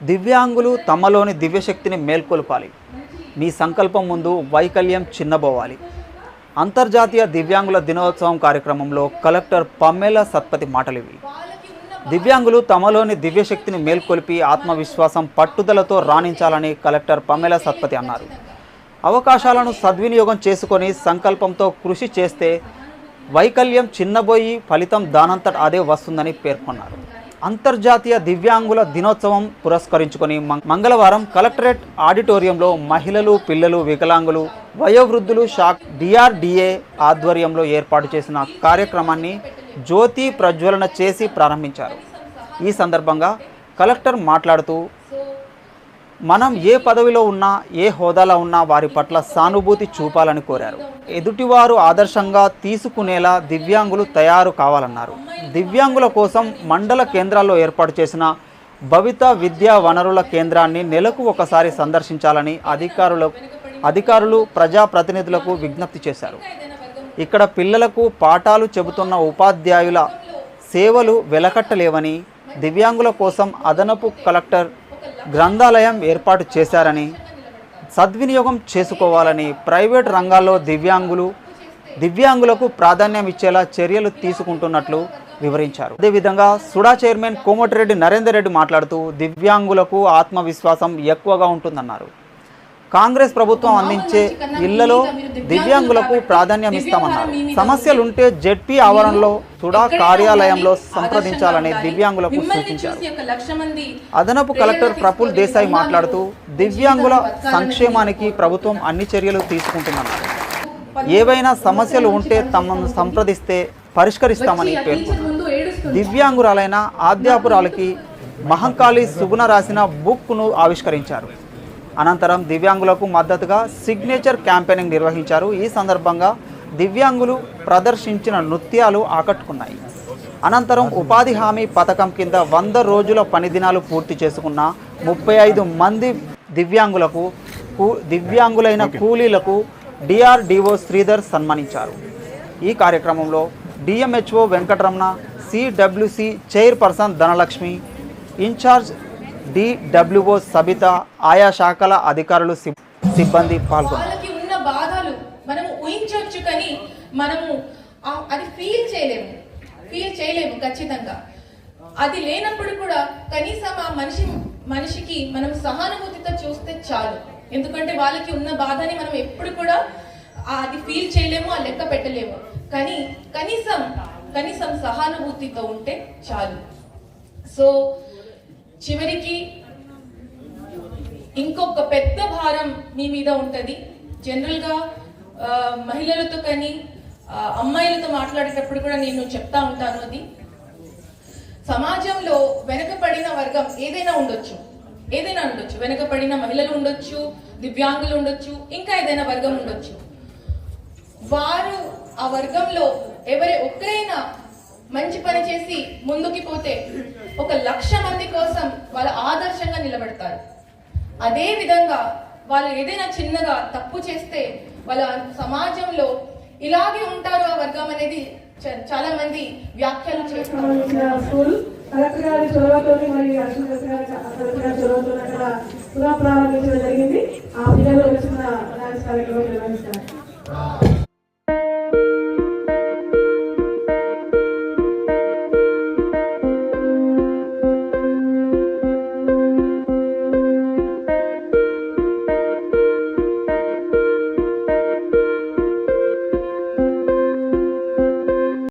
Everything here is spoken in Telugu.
దివ్యాంగులు తమలోని దివ్యశక్తిని మేల్కొల్పాలి. మీ సంకల్పం ముందు వైకల్యం చిన్నబోవాలి. అంతర్జాతీయ దివ్యాంగుల దినోత్సవం కార్యక్రమంలో కలెక్టర్ పమ్మెల సత్పతి మాటలివి. దివ్యాంగులు తమలోని దివ్యశక్తిని మేల్కొల్పి ఆత్మవిశ్వాసం పట్టుదలతో రాణించాలని కలెక్టర్ పమ్మెల సత్పతి అన్నారు. అవకాశాలను సద్వినియోగం చేసుకొని సంకల్పంతో కృషి చేస్తే వైకల్యం చిన్నబోయి ఫలితం దానంతట అదే వస్తుందని పేర్కొన్నారు. అంతర్జాతీయ దివ్యాంగుల దినోత్సవం పురస్కరించుకొని మం- మంగళవారం కలెక్టరేట్ ఆడిటోరియంలో మహిళలు పిల్లలు వికలాంగులు వయోవృద్ధులు షాక్ డిఆర్డిఏ ఆధ్వర్యంలో ఏర్పాటు చేసిన కార్యక్రమాన్ని జ్యోతి ప్రజ్వలన చేసి ప్రారంభించారు. ఈ సందర్భంగా కలెక్టర్ మాట్లాడుతూ మనం ఏ పదవిలో ఉన్నా ఏ హోదాలో ఉన్నా వారి పట్ల సానుభూతి చూపాలని కోరారు. ఎదుటివారు ఆదర్శంగా తీసుకునేలా దివ్యాంగులు తయారు కావాలన్నారు. దివ్యాంగుల కోసం మండల కేంద్రాల్లో ఏర్పాటు చేసిన భవిత విద్యా వనరుల కేంద్రాన్ని నెలకు ఒకసారి సందర్శించాలని అధికారులు అధికారులు ప్రజాప్రతినిధులకు విజ్ఞప్తి చేశారు. ఇక్కడ పిల్లలకు పాఠాలు చెబుతున్న ఉపాధ్యాయుల సేవలు వెలకట్టలేవని దివ్యాంగుల కోసం అదనపు కలెక్టర్ గ్రంథాలయం ఏర్పాటు చేశారని సద్వినియోగం చేసుకోవాలని ప్రైవేట్ రంగాల్లో దివ్యాంగులు దివ్యాంగులకు ప్రాధాన్యం ఇచ్చేలా చర్యలు తీసుకుంటున్నట్లు వివరించారు. అదేవిధంగా సుడా చైర్మన్ కోమటిరెడ్డి నరేందర్ రెడ్డి మాట్లాడుతూ దివ్యాంగులకు ఆత్మవిశ్వాసం ఎక్కువగా ఉంటుందన్నారు. కాంగ్రెస్ ప్రభుత్వం అందించే ఇళ్ళలో దివ్యాంగులకు ప్రాధాన్యం ఇస్తామన్నారు. సమస్యలుంటే జెడ్పీ ఆవరణలో సుడా కార్యాలయంలో సంప్రదించాలని దివ్యాంగులకు సూచించారు. అదనపు కలెక్టర్ ప్రఫుల్ దేశాయ్ మాట్లాడుతూ దివ్యాంగుల సంక్షేమానికి ప్రభుత్వం అన్ని చర్యలు తీసుకుంటుందన్నారు. ఏవైనా సమస్యలు ఉంటే తమను సంప్రదిస్తే పరిష్కరిస్తామని పేర్కొన్నారు. దివ్యాంగురాలైన ఆద్యాపురాలకి మహంకాళి సుగుణ రాసిన బుక్ను ఆవిష్కరించారు. అనంతరం దివ్యాంగులకు మద్దతుగా సిగ్నేచర్ క్యాంపెయినింగ్ నిర్వహించారు. ఈ సందర్భంగా దివ్యాంగులు ప్రదర్శించిన నృత్యాలు ఆకట్టుకున్నాయి. అనంతరం ఉపాధి హామీ పథకం కింద వంద రోజుల పని దినాలు పూర్తి చేసుకున్న ముప్పై ఐదు మంది దివ్యాంగులకు కూ- దివ్యాంగులైన కూలీలకు డిఆర్డిఓ శ్రీధర్ సన్మానించారు. ఈ కార్యక్రమంలో DMHO Venkataramana CWC chairperson Dhanalakshmi in charge DWO Sabitha ఆయా శాఖల అధికారులు సిబ్బంది పాల్గొన్నారు. వాళ్ళకి ఉన్న బాధలు మనము ఊహించవచ్చు కానీ మనము అది ఫీల్ చేయలేము. ఫీల్ చేయలేము ఖచ్చితంగా. అది లేనప్పుడు కూడా కనీసం ఆ మనిషి మనిషికి మనం సహానుభూతితో చూస్తే చాలు. ఎందుకంటే వాళ్ళకి ఉన్న బాధని మనం ఎప్పుడు కూడా అది ఫీల్ చేయలేము ఆ లెక్క పెట్టలేము. కానీ కనీసం కనీసం సహానుభూతితో ఉంటే చాలు. సో చివరికి ఇంకొక పెద్ద భారం మీ మీద ఉంటుంది. జనరల్గా మహిళలతో కానీ అమ్మాయిలతో మాట్లాడేటప్పుడు కూడా నేను చెప్తా ఉంటాను అది. సమాజంలో వెనకబడిన వర్గం ఏదైనా ఉండొచ్చు. ఏదైనా ఉండొచ్చు. వెనకబడిన మహిళలు ఉండొచ్చు దివ్యాంగులు ఉండొచ్చు ఇంకా ఏదైనా వర్గం ఉండొచ్చు. వారు ఆ వర్గంలో ఎవరి ఒక్కరైనా మంచి పని చేసి ముందుకి పోతే ఒక లక్ష మంది కోసం వాళ్ళ ఆదర్శంగా నిలబడతారు. అదే విధంగా వాళ్ళు ఏదైనా చిన్నగా తప్పు చేస్తే వాళ్ళ సమాజంలో ఇలాగే ఉంటారు ఆ వర్గం అనేది చాలా మంది వ్యాఖ్యలు కలెక్టర్ గారి మరి అర్జున్ కలెక్టర్ గారి అక్కడ జరిగింది. ఆ పిల్లలు వచ్చిన కార్యక్రమం నిర్వహిస్తారు?